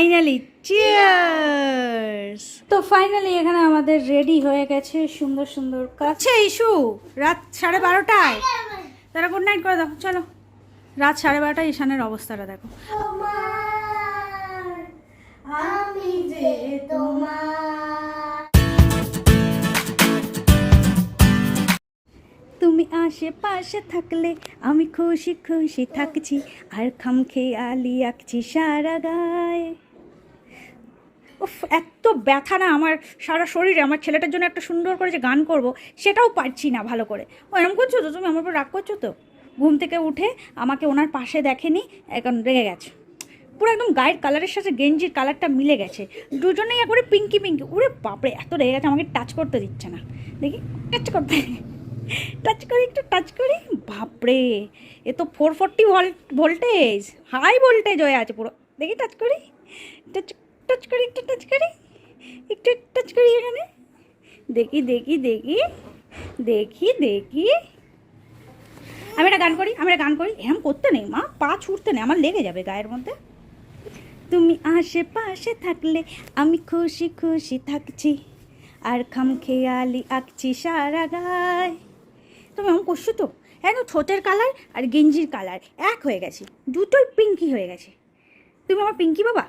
Finally cheers তো finally এখানে আমাদের রেডি হয়ে গেছে সুন্দর সুন্দর কাছে ইস্যু রাত সাড়ে বারোটায়। তারা গুড নাইট করে দেখো চলো। রাত সাড়ে বারোটায় ঈশানের অবস্থাটা দেখো। আমি যে তোমার। তুমি আশেপাশে থাকলে আমি খুশি খুশি থাকছি আর খাম খেয়ে আলি আঁকছি সারা গায়ে। এত ব্যথা না আমার সারা শরীরে। আমার ছেলেটার জন্য একটা সুন্দর করে যে গান করব, সেটাও পারছি না ভালো করে। ও এরকম করছ তো? তুমি আমার উপর রাগ করছ তো? ঘুম থেকে উঠে আমাকে ওনার পাশে দেখেনি, এখন রেগে গেছে। পুরো একদম গায়ের কালারের সাথে গেঞ্জির কালারটা মিলে গেছে। দুজনেই একবারে পিঙ্কি পিঙ্কি। ওরে বাপরে, এত রেগে গেছে, আমাকে টাচ করতে দিচ্ছে না। দেখি, টাচ করতে টাচ করি, একটু টাচ করি। বাপরে, এ তো four forty voltage high voltage হয়ে আছে পুরো। দেখি, টাচ করি। টাচ টাচ করি, একটু টাচ করি, একটু টাচ করি এখানে। দেখি দেখি দেখি দেখি দেখি। আমি একটা গান করি, আমি একটা গান করি। এরম করতে নেই, মা, পা ছুটতে নেই, আমার লেগে যাবে গায়ের মধ্যে। তুমি আশেপাশে থাকলে আমি খুশি খুশি থাকছি, আর খাম খেয়ালি আঁকছি সারা গায়ে। তুমি এমন করছ তো? একদম ঠোঁটের কালার আর গেঞ্জির কালার এক হয়ে গেছে, দুটোই পিঙ্কি হয়ে গেছে। তুমি আমার পিঙ্কি বাবা?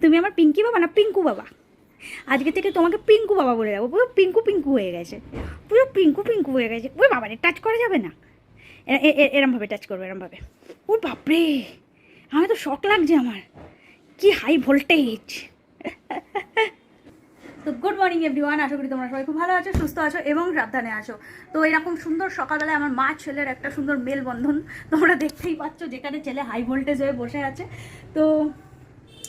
তুমি আমার পিঙ্কি বাবা না পিঙ্কু বাবা? আজকে থেকে তোমাকে পিঙ্কু বাবা বলে যাব। পুরো পিঙ্কু পিঙ্কু হয়ে গেছে। পুরো পিঙ্কু পিঙ্কু হয়ে গেছে। ওই বাবা রে টাচ করা যাবে না? এরমভাবে টাচ করব এরমভাবে ও বাপরে! আমি তো শখ লাগছে আমার। কি হাই ভোল্টেজ তো গুড মর্নিং এভরিওয়ান আশা করি তোমরা সবাই খুব ভালো আছো, সুস্থ আছো এবং সাবধানে আছো। তো, এরকম সুন্দর সকালবেলায় আমার মা, ছেলের একটা সুন্দর মেলবন্ধন তোমরা দেখতেই পাচ্ছ, যেখানে ছেলে হাই ভোল্টেজ হয়ে বসে আছে। তো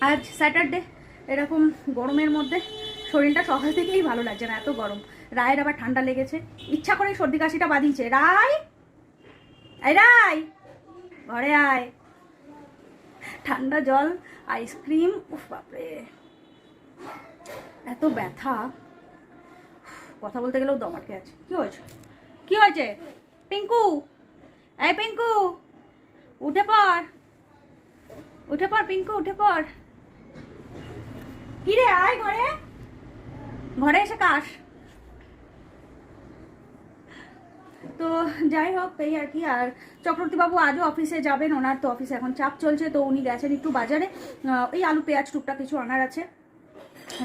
আজ স্যাটারডে, এরকম গরমের মধ্যে শরীরটা সকাল থেকেই ভালো লাগছে না, এত গরম। রায়ের আবার ঠান্ডা লেগেছে। ইচ্ছা করে সর্দি কাশিটা বাঁধিয়েছে। রায়! রায়! ঘরে আয়। ঠান্ডা জল, আইসক্রিম, উফ বাপরে। এত ব্যথা। কথা বলতে গেলেও দম আটকে আছে। কি হয়েছে? কি হয়েছে? পিঙ্কু! এই পিঙ্কু! উঠে পড়! উঠে পড় পিঙ্কু, উঠে পড়। কি রে আয় ঘরে। ঘরে এসে কাশ। তো যাই হোক, এই আর কি। আর চক্রবর্তীবাবু আজও অফিসে যাবেন, ওনার তো অফিসে এখন চাপ চলছে, তো উনি গেছেন একটু বাজারে। এই আলু, পেঁয়াজ, টুকটাক কিছু আনার আছে।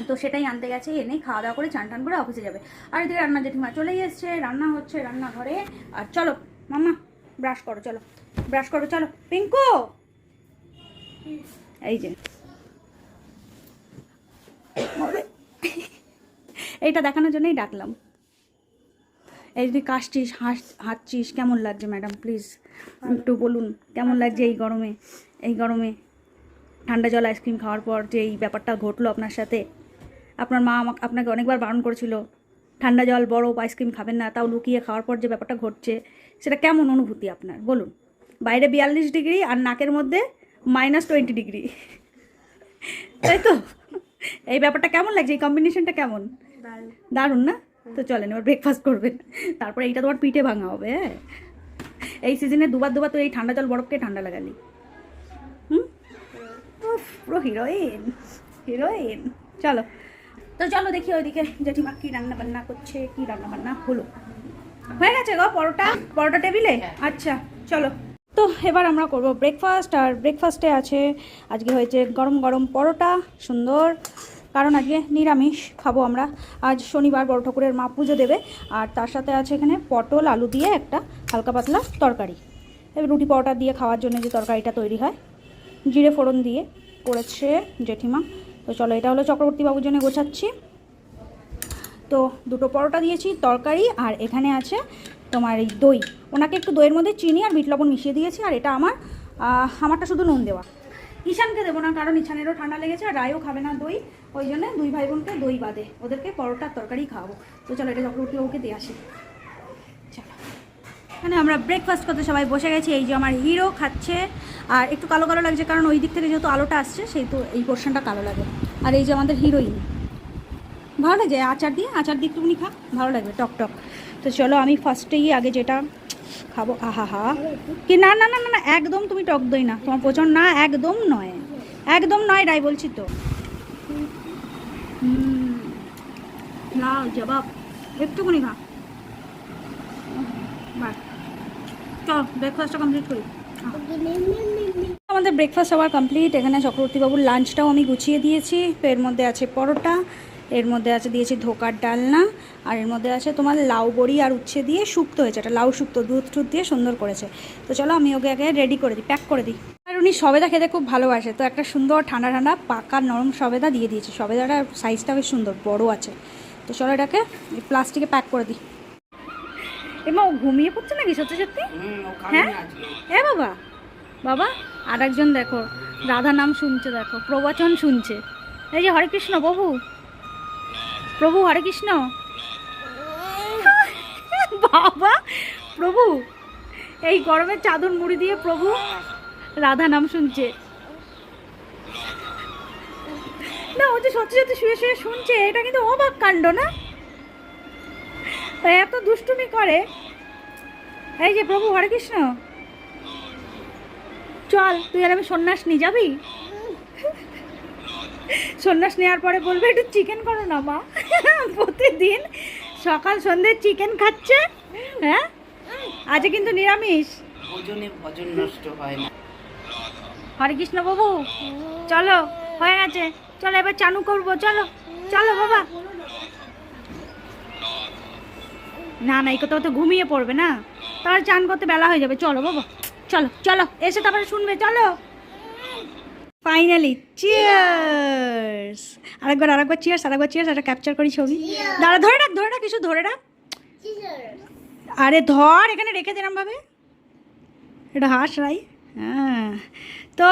তো সেটাই আনতে গেছে, এনে খাওয়া দাওয়া করে চান টান করে অফিসে যাবে। আর এদিকে রান্না জেঠিমা চলেই এসছে, রান্না হচ্ছে রান্নাঘরে। আর চলো, মাম্মা, ব্রাশ করো, চলো। ব্রাশ করো, চলো। পিঙ্কু! এই যে। এইটা দেখানোর জন্যই ডাকলাম। এই যদি কাশছিস, হাস হাঁচছিস কেমন লাগছে ম্যাডাম? প্লিজ, একটু বলুন, কেমন লাগছে এই গরমে? এই গরমে ঠান্ডা জল, আইসক্রিম খাওয়ার পর যে এই ব্যাপারটা ঘটলো আপনার সাথে? আপনার মা আমাকে, আপনাকে অনেকবার বারণ করেছিল, ঠান্ডা জল, বরফ, আইসক্রিম খাবেন না। তাও লুকিয়ে খাওয়ার পর যে ব্যাপারটা ঘটছে, সেটা কেমন অনুভূতি আপনার? বলুন। বাইরে বিয়াল্লিশ ডিগ্রি আর নাকের মধ্যে মাইনাস টোয়েন্টি ডিগ্রি। তাই তো? এই ব্যাপারটা কেমন লাগছে? এই কম্বিনেশনটা কেমন? দারুণ। না? তো চলেন এবার ব্রেকফাস্ট করবেন। তারপরে এইটা তোমার পিঠে ভাঙা হবে হ্যাঁ? এই সিজনে দুবার দুবার তো এই ঠান্ডা জল বরফকে ঠান্ডা লাগালি। হুম? পুরো হিরোইন হিরোইন চলো। তো চলো দেখি ওইদিকে জেঠিমা কী রান্না বান্না করছে কী রান্না বান্না হলো। হয়ে গেছে গো পরোটা? পরোটা টেবিলে? আচ্ছা চলো। তো এবার আমরা করব ব্রেকফাস্ট আর ব্রেকফাস্টে আছে, আজকে হয়েছে গরম গরম পরোটা, সুন্দর। কারণ আজকে নিরামিষ খাব আমরা। আজ শনিবার বড় ঠাকুরের মা পুজো দেবে, আর তার সাথে আছে এখানে পটল, আলু দিয়ে একটা হালকা পাতলা তরকারি। রুটি পরোটা দিয়ে খাওয়ার জন্য যে তরকারিটা তৈরি হয়, জিরে ফোড়ন দিয়ে করেছে জেঠিমা। তো চলো, এটা হলো চক্রবর্তীবাবুর জন্য গোছাচ্ছি। তো দুটো পরোটা দিয়েছি, তরকারি, আর এখানে আছে তোমার এই দই। ওনাকে একটু দইয়ের মধ্যে চিনি আর বিট লবণ মিশিয়ে দিয়েছি, আর এটা আমার আমারটা শুধু নুন দেওয়া। ঈশানকে দেবো না, কারণ ঈশানেরও ঠান্ডা লেগেছে আর রায়ও খাবে না দই, ওই জন্য দুই ভাই বোনকে দই বাদে। ওদেরকে পরোটার তরকারি খাওয়াবো। তো চলো, এটা চক্রবর্তীবাবুকে দিয়ে আসি। চলো। এখানে আমরা ব্রেকফাস্ট করতে সবাই বসে গেছি, এই যে আমার হিরো খাচ্ছে। আর একটু কালো কালো লাগছে, কারণ ওই দিক থেকে যেহেতু আলোটা আসছে সেই তো এই পোর্শনটা কালো লাগে। আর এই যে আমাদের হিরোইন ভালো লাগে আচার দিয়ে? আচার দিয়ে একটুখানি খা, ভালো লাগবে, টক টক। তো চলো আমি ফার্স্টেই আগে যেটা খাব আহা হা কি, না না না না না, একদম তুমি টক দই না। তোমার পছন্দ না, একদম নয়। একদম নয় রাই বলছি তো। লাও জবাব। একটুখানি খা। ব্রেকফাস্টটা কমপ্লিট করি। আমাদের ব্রেকফাস্ট আবার কমপ্লিট এখানে চক্রবর্তীবাবুর লাঞ্চটাও আমি গুছিয়ে দিয়েছি। এর মধ্যে আছে পরোটা এর মধ্যে আছে দিয়েছি ধোকার ডালনা আর এর মধ্যে আছে তোমার লাউ বড়ি আর উচ্ছে দিয়ে শুক্তো হয়েছে এটা লাউ শুক্তো দুধ টুধ দিয়ে সুন্দর করেছে। তো চলো আমি ওকে আগে রেডি করে দিই প্যাক করে দিই। আর উনি সবেদা খেতে খুব ভালোবাসে তো একটা সুন্দর ঠান্ডা ঠান্ডা পাকা নরম সবেদা দিয়ে দিয়েছি। সবেদাটার সাইজটা বেশ সুন্দর বড় আছে। তো চলো এটাকে প্লাস্টিকে প্যাক করে দিই। এমা ও ঘুমিয়ে পড়ছে নাকি সত্যি সত্যি? হ্যাঁ? এ বাবা বাবা আর একজন দেখো রাধা নাম শুনছে দেখো প্রবচন শুনছে। এই যে হরে কৃষ্ণ প্রভু প্রভু, হরে কৃষ্ণ। বাবা, প্রভু, এই গরমের চাদর মুড়ি দিয়ে প্রভু রাধা নাম শুনছে। না, ও যে সত্যি সত্যি শুয়ে শুয়ে শুনছে, এটা কিন্তু অবাক কাণ্ড না? এত দুষ্টুমি করে। এই যে প্রভু, হরে কৃষ্ণ। চল, তুই আর আমি সন্ন্যাস নিয়ে যাবি? সন্ন্যাস নেওয়ার পরে বলবে একটু চিকেন করো না মা। প্রতিদিন সকাল সন্ধ্যে চিকেন খাচ্ছে হ্যাঁ? আজকে কিন্তু নিরামিষ। ওজনে ভজন নষ্ট হয় না। হরে কৃষ্ণ বাবু চলো হয়ে গেছে। চলো এবার চানু করব চলো চলো বাবা। না না এই কোথাও তো ঘুমিয়ে পড়বে না। তাহলে চান করতে বেলা হয়ে যাবে। চলো বাবা চলো চলো এসে তারপরে শুনবে চলো। ফাইনালি চিয়ার্স আরেকবার আরেকবার চিয়ার্স আরেকবার চিয়ার্স একটা ক্যাপচার করি ছবি। দাঁড়া ধরে রাখ ধরে রাখ কিছু ধরে রাখ। আরে ধর এখানে রেখে দিলাম ভাবে। এটা হাস রাই। হ্যাঁ। তো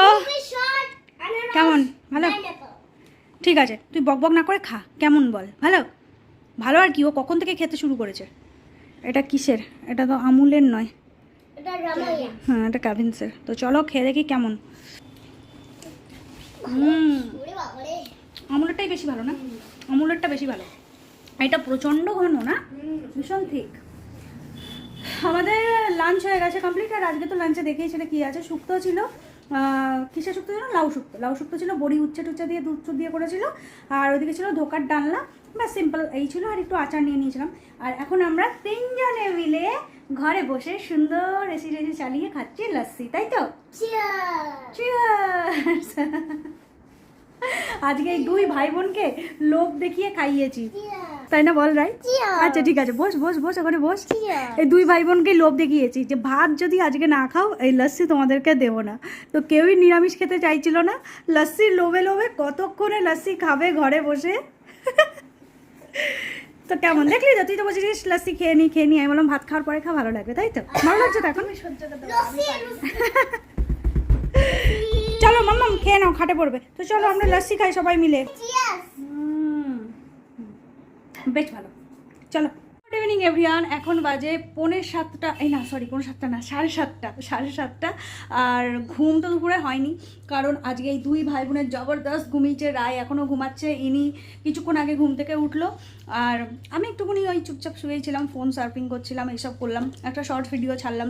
কেমন? ভালো? ঠিক আছে তুই বক বক না করে খা কেমন বল। ভালো? ভালো আর কি ও কখন থেকে খেতে শুরু করেছে? এটা কিসের? এটা তো আমুলের নয়। হ্যাঁ এটা কাভিন্সের। তো চলো খেয়ে দেখি কেমন। আমুলেরটাই বেশি ভালো না? আমুলেরটা বেশি ভালো। এটা প্রচণ্ড ঘন না? ভীষণ ঠিক আমাদের লাঞ্চ হয়ে গেছে কমপ্লিট আর আজকে তো লাঞ্চে দেখেই দেখিয়েছিল কী আছে শুক্তো ছিল। কিসের শুক্তো ছিল লাউ শুক্তো। লাউ শুক্তো ছিল বড়ি উচ্ছে টুচ্ছে দিয়ে দুধ দিয়ে করেছিল। আর ওইদিকে ছিল ধোকার ডালনা। বা সিম্পল এই ছিল আর একটু আচার নিয়ে নিয়েছিলাম। আর এখন আমরা তিনজনে মিলে ঘরে বসে সুন্দর এসি টেসি চালিয়ে খাচ্ছি লস্যি তাই তো! আজকে এই দুই ভাই বোনকে লোভ দেখিয়ে খাইয়েছি। তাই না? বল রাই আচ্ছা ঠিক আছে। বস বস বস ওখানে বস। এই দুই ভাই বোনকে লোভ দেখিয়েছি যে ভাত যদি আজকে না খাও এই লস্যি তোমাদেরকে দেবো না। তো কেউই নিরামিষ খেতে চাইছিল না। লস্যির লোভে লোভে কতক্ষণে লস্যি খাবে ঘরে বসে? তো কেমন? দেখলি তো তুই তো বলছিস লস্যি খেয়ে নি খেয়ে নি। আমি বললাম ভাত খাওয়ার পরে খা ভালো লাগবে তাই তো? ভালো লাগছে তো এখন? চলো মাম্মাম খেয়ে নাও খাটে পড়বে। তো চলো আমরা লস্যি খাই সবাই মিলে। বেশ ভালো। চলো। গুড ইভিনিং এভরিওয়ান এখন বাজে পৌনে সাতটা, এই না সরি পৌনে সাতটা না, সাড়ে সাতটা সাড়ে সাতটা। আর ঘুম তো দুপুরে হয়নি, কারণ আজকে এই দুই ভাই বোনের জবরদস্ত ঘুমিয়েছে, রায় এখনও ঘুমাচ্ছে, ইনি কিছুক্ষণ আগে ঘুম থেকে উঠল। আর আমি একটুখানি ওই চুপচাপ শুয়েছিলাম ফোন সার্ফিং করছিলাম, এইসব করলাম, একটা শর্ট ভিডিও ছাড়লাম,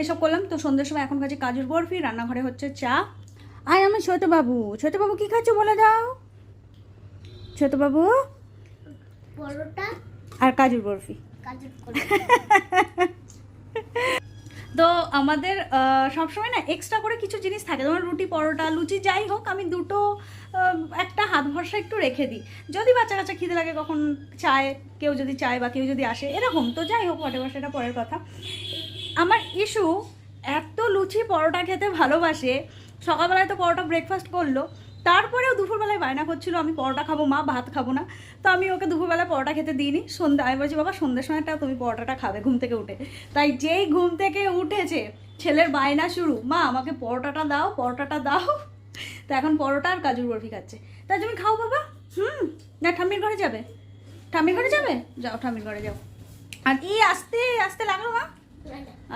এইসব করলাম। তো সন্ধ্যের সময় এখন কাছে কাজুর বরফি, রান্নাঘরে হচ্ছে চা। আয় আমার ছোটো বাবু বাবু কী খাচ্ছ বলে দাও? ছোটো বাবু পরোটা আর কাজুর বরফি। তো আমাদের সবসময় না এক্সট্রা করে কিছু জিনিস থাকে। যেমন রুটি পরোটা লুচি যাই হোক আমি দুটো একটা হাত ভরসা একটু রেখে দিই। যদি বাচ্চা কাচ্চা খিদে লাগে কখন চায় কেউ যদি চায় বা কেউ যদি আসে এরকম। তো যাই হোক হোয়াট সেটা পরের কথা। আমার ইস্যু এত লুচি পরোটা খেতে ভালোবাসে। সকালবেলায় তো পরোটা ব্রেকফাস্ট করল। তারপরেও দুপুরবেলায় বায়না করছিল, আমি পরোটা খাব, মা ভাত খাব না। তো আমি ওকে দুপুরবেলায় পরোটা খেতে দিইনি। সন্ধ্যা আমি বলছি, বাবা, সন্ধ্যের সময়টা তুমি পরোটাটা খাবে, ঘুম থেকে উঠে। তাই যেই ঘুম থেকে উঠেছে, ছেলের বায়না শুরু। মা, আমাকে পরোটাটা দাও পরোটাটা দাও। তো এখন পরোটা আর কাজুর বরফি খাচ্ছে। তাই তুমি খাও, বাবা। হুম, না, ঠাম্মির ঘরে যাবে। ঠাম্মির ঘরে যাবে? যাও, ঠাম্মির ঘরে যাও। আর এই আসতে আসতে লাগল, মা।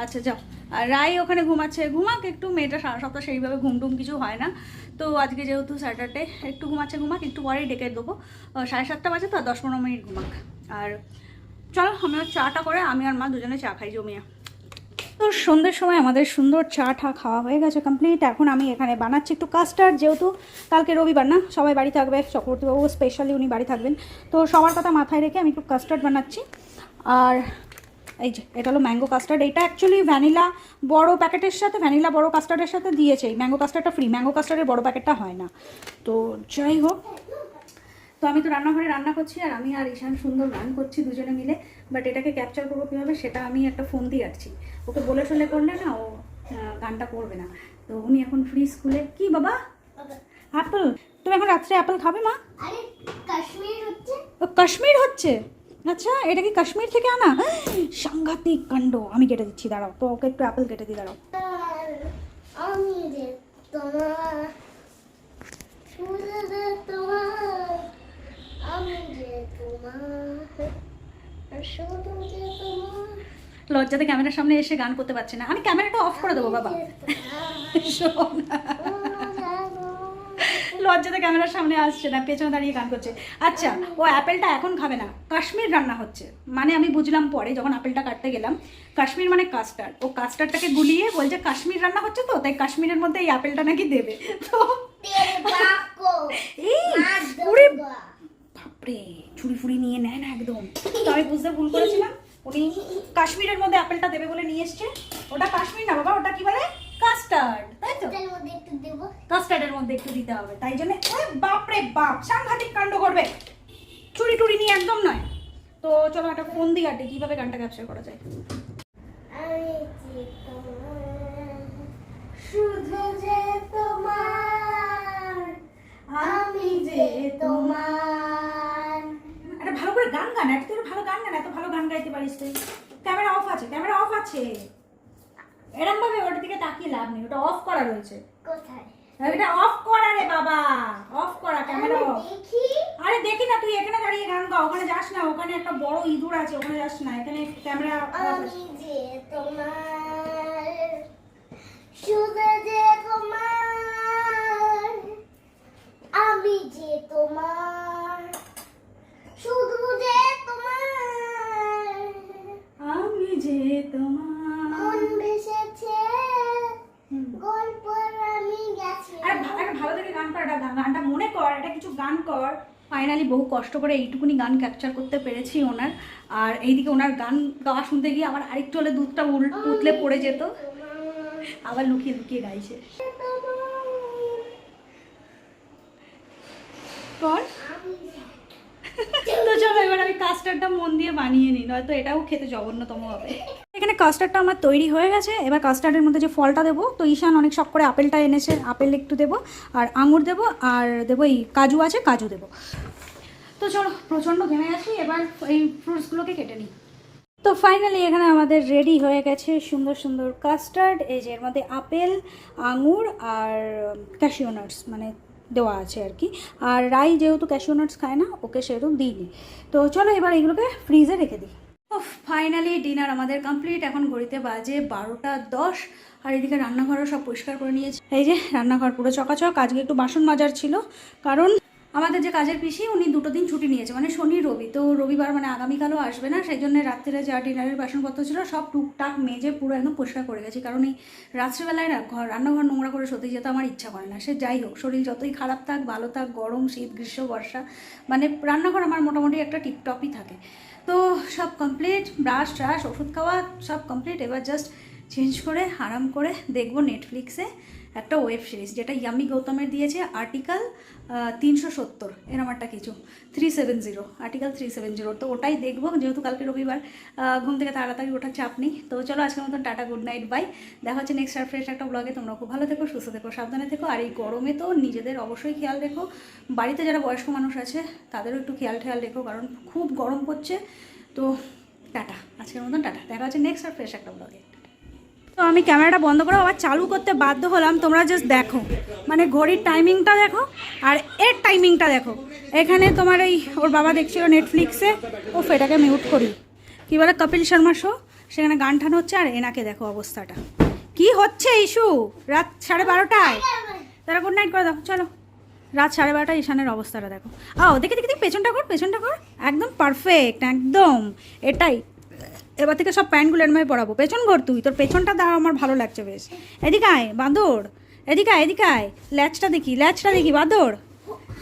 আচ্ছা যাও। আর রাই ওখানে ঘুমাচ্ছে। ঘুমাক একটু, মেয়েটা সারা সপ্তাহ সেইভাবে ঘুম টুম কিছু হয় না। তো আজকে যেহেতু স্যাটারডে একটু ঘুমাচ্ছে, ঘুমাক, একটু পরেই ডেকে দেবো। সাড়ে সাতটা বাজে তো, দশ পনেরো মিনিট ঘুমাক। আর চলো, আমিও চাটা করে, আমি আর মা দুজনে চা খাই, জমিয়ে। তো সন্ধ্যের সময় আমাদের সুন্দর চা টা খাওয়া হয়ে গেছে কমপ্লিট এখন আমি এখানে বানাচ্ছি একটু কাস্টার্ড যেহেতু কালকে রবিবার না, সবাই বাড়ি থাকবে চক্রবর্তীবাবু স্পেশালি উনি বাড়ি থাকবেন। তো সবার কথা মাথায় রেখে আমি একটু কাস্টার্ড বানাচ্ছি। আর এই যে এটা হলো ম্যাঙ্গো কাস্টার্ড এটা অ্যাকচুয়ালি ভ্যানিলা বড় প্যাকেটের সাথে ভ্যানিলা বড় কাস্টার্ডের সাথে দিয়েছে। এই ম্যাঙ্গো কাস্টার্ডটা ফ্রি ম্যাঙ্গো কাস্টার্ডের বড় প্যাকেটটা হয় না। তো যাই হোক তো আমি তো রান্নাঘরে রান্না করছি আর আমি আর ঈশান সুন্দর গান করছি দুজনে মিলে। বাট এটাকে ক্যাপচার করব কীভাবে সেটা আমি একটা ফোন দিয়ে রাখছি। ওকে বলে শোলে করলে না ও গানটা করবে না। তো উনি এখন ফ্রি স্কুলে। কি বাবা? অ্যাপেল তুমি এখন রাত্রে অ্যাপেল খাবে মা? কাশ্মীর হচ্ছে। ও কাশ্মীর হচ্ছে? আচ্ছা এটা কি কাশ্মীর থেকে আনা? সাংঘাতিক কাণ্ড। আমি কেটে দিচ্ছি দাঁড়াও। তো ওকে একটু অ্যাপেল কেটে দিই দাঁড়াও। লজ্জাতে ক্যামেরার সামনে এসে গান করতে পারছে না। আমি ক্যামেরাটা অফ করে দেবো বাবা। শোন লজ্জাতে ক্যামেরার সামনে আসছে না পেছনে দাঁড়িয়ে গান করছে। আচ্ছা ও অ্যাপেলটা এখন খাবে না কাশ্মীর রান্না হচ্ছে। মানে আমি বুঝলাম পরে যখন আপেলটা কাটতে গেলাম কাশ্মীর মানে কাস্টার্ড। ও কাস্টার্ডটাকে গুলিয়ে বলছে কাশ্মীর রান্না হচ্ছে তো? তাই কাশ্মীরের মধ্যে এই আপেলটা নাকি দেবে। তো এই বাপরে ছুরি ফুরি নিয়ে নেয় না একদম। তো আমি বুঝতে ভুল করেছিলাম। উনি কাশ্মীরের মধ্যে আপেলটা দেবে বলে নিয়ে এসছে। ওটা কাশ্মীর না বাবা ওটা কি বলে? কাস্টার্ড তাই তো এটার মধ্যে একটু দেবো কাস্টার্ডের মধ্যে একটু দিতে হবে। তাই জন্য বাপরে বাপ সাংঘাতিক কাণ্ড করবে চুরি টুরি নিয়ে একদম নয়। তো চলো একটা ফোন দিয়ে আটে কীভাবে গানটা ক্যাপচার করা যায়? শুধু যে তোমার আমি যে তোমার। একটা ভালো করে গান গান একটা ভালো গান গান এত ভালো গান গাইতে পারিস তুই। ক্যামেরা অফ আছে ক্যামেরা অফ আছে। এরম ভাবে ওটার দিকে তাকিয়ে লাভ নেই ওটা অফ করা রয়েছে। কোথায়? এটা অফ করা রে বাবা অফ করা ক্যামেরা অফ দেখি। আরে দেখি না তুই এখানে দাঁড়িয়ে গান গা ওখানে যাস না ওখানে একটা বড় ইঁদুর আছে ওখানে যাস না এখানে ক্যামেরা আমি যে তোমার শুধু যে তোমার আমি যে তোমার শুধু যে তোমার। আমি যে তোমার মন ভেসেছে গল্প আমি গেছি আরে ভা- একটা ভালো থেকে গান কর একটা গান- গানটা মনে কর এটা কিছু গান কর ফাইনালি বহু কষ্ট করে এইটুকুনি গান ক্যাপচার করতে পেরেছি ওনার। আর এইদিকে ওনার গান গাওয়া শুনতে গিয়ে আবার আরেকটু হলে দুধটা উতলে পড়ে যেত। আবার লুকিয়ে লুকিয়ে গাইছে। তো চলো, এবার আমি কাস্টার্ডটা মন দিয়ে বানিয়ে নিই, নয়তো এটাও খেতে জঘন্যতম হবে। এখানে কাস্টার্ডটা আমার তৈরি হয়ে গেছে। এবার কাস্টার্ডের মধ্যে যে ফলটা দেবো, তো ঈশান অনেক শখ করে আপেলটা এনেছে। আপেল একটু দেবো, আর আঙুর দেবো, আর দেবো এই কাজু আছে, কাজু দেবো। তো চলো, প্রচণ্ড ঘেমে গেছি এবার এই ফ্রুটসগুলোকে কেটে নিই। তো ফাইনালি এখানে আমাদের রেডি হয়ে গেছে সুন্দর সুন্দর কাস্টার্ড এই যে এর মধ্যে আপেল, আঙুর, আর ক্যাশিও নাটস মানে দেওয়া আছে আর কি। আর রাই যেহেতু ক্যাশিও নাটস খায় না, ওকে সেরকম দিইনি। তো চলো এবার এগুলোকে ফ্রিজে রেখে দিই। ফাইনালি ডিনার আমাদের কমপ্লিট এখন ঘড়িতে বাজে বারোটা দশ, আর এদিকে রান্নাঘরও সব পরিষ্কার করে নিয়েছি। এই যে, রান্নাঘর পুরো চকাচক। আজকে একটু বাসন মাজার ছিল, কারণ আমাদের যে কাজের পিসি, উনি দুটো দিন ছুটি নিয়েছে মানে শনি, রবি। তো রবিবার মানে আগামীকালও আসবে না সেই জন্য রাত্রিরে যা ডিনারের বাসনপত্র ছিল, সব টুকটাক মেজে পুরো একদম পরিষ্কার করে গেছি। কারণ এই রাত্রিবেলায় না, ঘর, রান্নাঘর নোংরা করে সত্যি যেতে আমার ইচ্ছা করে না। সে যাই হোক, শরীর যতই খারাপ থাক, ভালো থাক, গরম, শীত, গ্রীষ্ম, বর্ষা মানে রান্নাঘর আমার মোটামুটি একটা টিপটপই থাকে। তো সব কমপ্লিট ব্রাশ ট্রাশ ওষুধ খাওয়া সব কমপ্লিট এবার জাস্ট চেঞ্জ করে, আরাম করে দেখব নেটফ্লিক্সে একটা ওয়েব সিরিজ যেটা ইয়ামি গৌতমের দিয়েছে আর্টিকেল তিনশো সত্তর। এরম একটা কিছু। Three seven zero article three seven zero তো ওটাই দেখব, যেহেতু কালকে রবিবার ঘুম থেকে তাড়াতাড়ি ওঠার চাপ নেই। তো চলো আজকের মতন টাটা গুড নাইট বাই দেখা হচ্ছে নেক্সট আর ফ্রেশ একটা ব্লগে তোমরা খুব ভালো থেকো, সুস্থ থেকো, সাবধানে থেকো। আর এই গরমে তো নিজেদের অবশ্যই খেয়াল রেখো। বাড়িতে যারা বয়স্ক মানুষ আছে, তাদেরও একটু খেয়াল ঠেয়াল রেখো, কারণ খুব গরম পড়ছে। তো টাটা, আজকের মতন টাটা। দেখা হচ্ছে নেক্সট আর ফ্রেশ একটা ব্লগে তো আমি ক্যামেরাটা বন্ধ করে আবার চালু করতে বাধ্য হলাম। তোমরা জাস্ট দেখো। মানে ঘড়ির টাইমিংটা দেখো আর এর টাইমিংটা দেখো। এখানে তোমার এই ওর বাবা দেখছিল নেটফ্লিক্সে ও এটাকে মিউট করি। কী বলে? কপিল শর্মা শো সেখানে গান টান হচ্ছে আর এনাকে দেখো অবস্থাটা। কি হচ্ছে ইস্যু রাত সাড়ে বারোটায়? তারা গুড নাইট করে দেখো চলো। রাত সাড়ে বারোটায় ঈশানের অবস্থাটা দেখো। আও, দেখে দেখে দেখি, পেছনটা কর পেছনটা কর একদম পারফেক্ট একদম। এটাই। এবার থেকে সব প্যান্টগুলো এরমভাবে পরাবো। পেছন ঘর তুই, তোর পেছনটা দাও আমার ভালো লাগছে বেশ। এদিকে আয়, বাঁদর। এদিকে আয় এদিকে আয়। ল্যাচটা দেখি ল্যাচটা দেখি, বাঁদর।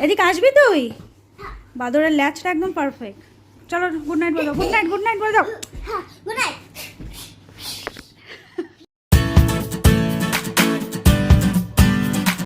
এদিকে আসবি তুই? বাঁদরের ল্যাচটা একদম পারফেক্ট চলো গুড নাইট বলো গুড নাইট গুড নাইট বলে গুড নাইট